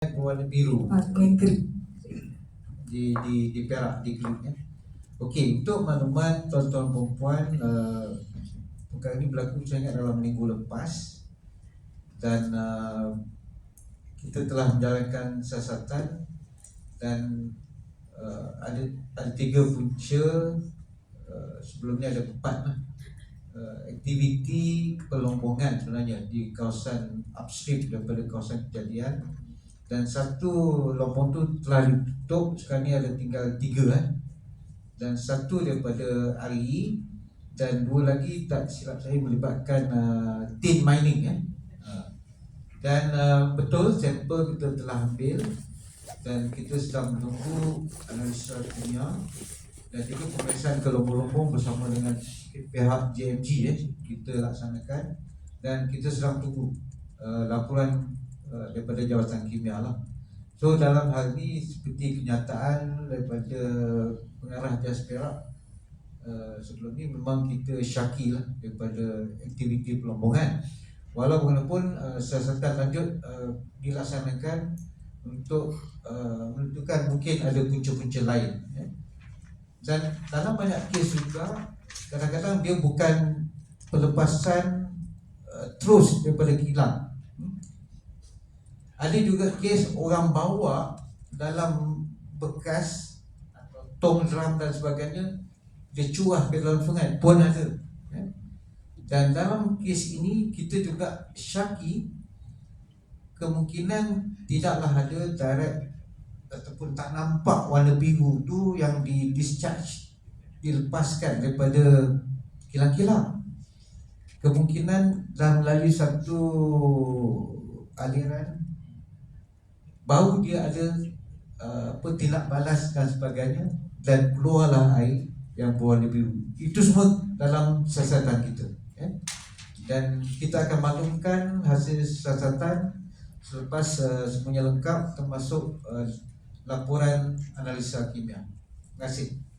berwarna biru Ah, di di di Perak di klinik ya. Okey, untuk maklumat tuan-tuan dan puan uh, perkara ini berlaku saya ingat dalam minggu lepas dan uh, kita telah menjalankan siasatan dan uh, ada ada tiga punca uh, sebelum ni ada empat lah. Uh, aktiviti pelombongan sebenarnya di kawasan upstream daripada kawasan kejadian dan satu lompong tu telah ditutup sekarang ni ada tinggal tiga kan dan satu daripada RE dan dua lagi tak silap saya melibatkan uh, tin mining kan uh, dan uh, betul sampel kita telah ambil dan kita sedang menunggu analisa kimia dan juga pemeriksaan ke lombong-lombong bersama dengan pihak JMG ya, kita laksanakan. Dan kita sedang tunggu uh, laporan daripada jawatan kimia lah. So dalam hal ini seperti kenyataan daripada pengarah jas perak uh, sebelum ni memang kita syaki lah daripada aktiviti pelombongan. Walaupun uh, siasatan lanjut uh, dilaksanakan untuk uh, menentukan mungkin ada punca-punca lain. Ya. Dan dalam banyak kes juga kadang-kadang dia bukan pelepasan uh, terus daripada kilang. Ada juga kes orang bawa dalam bekas tong drum dan sebagainya dia curah ke dalam sungai pun ada. Ya. Dan dalam kes ini kita juga syaki kemungkinan tidaklah ada direct ataupun tak nampak warna biru tu yang di discharge dilepaskan daripada kilang-kilang kemungkinan dah melalui satu aliran baru dia ada uh, apa tindak balas dan sebagainya dan keluarlah air yang berwarna biru itu semua dalam siasatan kita ya? dan kita akan maklumkan hasil siasatan selepas uh, semuanya lengkap termasuk uh, laporan analisa kimia. Terima kasih.